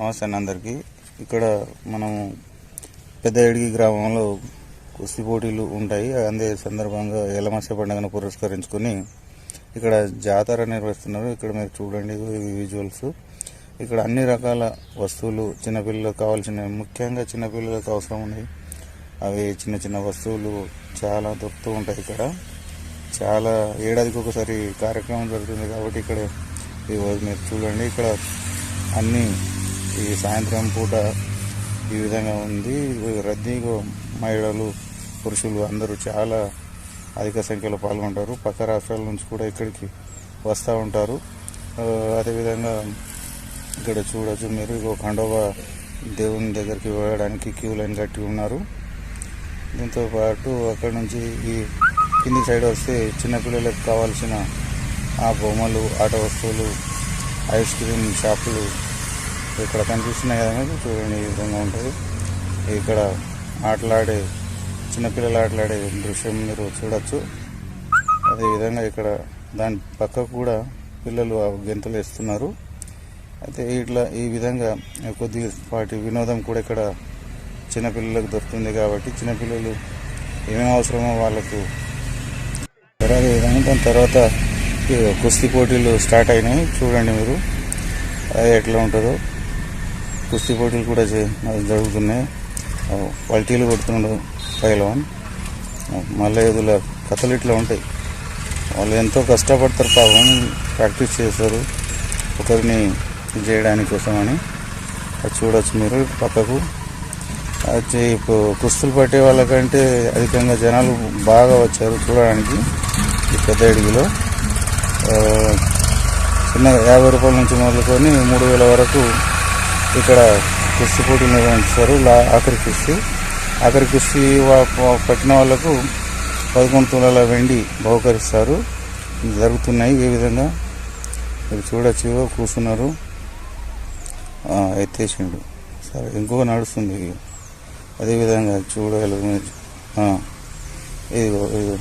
నమస్తే అండి అందరికీ. ఇక్కడ మనము పెద్ద ఎడిగి గ్రామంలో కుస్తీ పోటీలు ఉంటాయి. అందే సందర్భంగా ఎలమస్య పండుగను పురస్కరించుకొని ఇక్కడ జాతర నిర్వహిస్తున్నారు. ఇక్కడ మీరు చూడండి విజువల్స్. ఇక్కడ అన్ని రకాల వస్తువులు చిన్నపిల్లలకు కావాల్సిన ముఖ్యంగా చిన్నపిల్లలకు అవసరం ఉన్నాయి. అవి చిన్న చిన్న వస్తువులు చాలా దొరుకుతూ ఉంటాయి ఇక్కడ. చాలా ఏడాదికి ఒకసారి కార్యక్రమం జరుగుతుంది కాబట్టి ఇక్కడ ఇవి మీరు చూడండి. ఇక్కడ అన్నీ ఈ సాయంత్రం పూట ఈ విధంగా ఉంది. రద్దీగా మహిళలు పురుషులు అందరూ చాలా అధిక సంఖ్యలో పాల్గొంటారు. పక్క రాష్ట్రాల నుంచి కూడా ఇక్కడికి వస్తూ ఉంటారు. అదేవిధంగా ఇక్కడ చూడొచ్చు మీరు ఇగో ఖండోబా దేవుని దగ్గరికి వెళ్ళడానికి క్యూ లైన్ కట్టి ఉన్నారు. దీంతో పాటు అక్కడ నుంచి ఈ కింది సైడ్ వస్తే చిన్నపిల్లలకు కావాల్సిన ఆ బొమ్మలు ఆట వస్తువులు ఐస్ క్రీమ్ షాపులు ఇక్కడ కనిపిస్తున్నాయి కదా మీకు చూడండి ఈ విధంగా ఉంటుంది. ఇక్కడ ఆటలాడే చిన్నపిల్లలు ఆటలాడే దృశ్యం మీరు చూడొచ్చు. అదేవిధంగా ఇక్కడ దాని పక్కకు కూడా పిల్లలు ఆ గెంతులు వేస్తున్నారు. అయితే ఇట్లా ఈ విధంగా కొద్దిపాటి వినోదం కూడా ఇక్కడ చిన్నపిల్లలకు దొరుకుతుంది కాబట్టి చిన్నపిల్లలు ఏమేమి అవసరమో వాళ్ళకు తర్వాత విధంగా దాని తర్వాత కుస్తీ పోటీలు స్టార్ట్ అయినాయి. చూడండి మీరు అది ఎట్లా ఉంటుందో. కుస్తీ పోటీలు కూడా జరుగుతున్నాయి. పల్టీలు కొడుతున్నాడు పైలవాన్. మళ్ళీ కథలు ఇట్లా ఉంటాయి. వాళ్ళు ఎంతో కష్టపడతారు పాపం ప్రాక్టీస్ చేస్తారు. ఒకరిని చేయడానికి కోసమని. అది చూడొచ్చు మీరు పక్కకు. అది ఇప్పుడు కుస్తులు పట్టే వాళ్ళకంటే అధికంగా జనాలు బాగా వచ్చారు చూడడానికి ఈ పెద్ద అడిగిలో చిన్న యాభై రూపాయల నుంచి మొదలుకొని మూడు వేల వరకు ఇక్కడ కుస్తీ పోటీ నిర్వహిస్తారు లా ఆఖరి కుస్తీ. ఆఖరి కుస్తీ పట్టిన వాళ్ళకు పదకొండు తులాల వెండి బహుకరిస్తారు జరుగుతున్నాయి ఏ విధంగా? మీరు చూడొచ్చు కూర్చున్నారు. ఎత్తేసిండు. సరే ఇంకో నడుస్తుంది. అదేవిధంగా చూడాలి ఇదిగో ఇదిగో.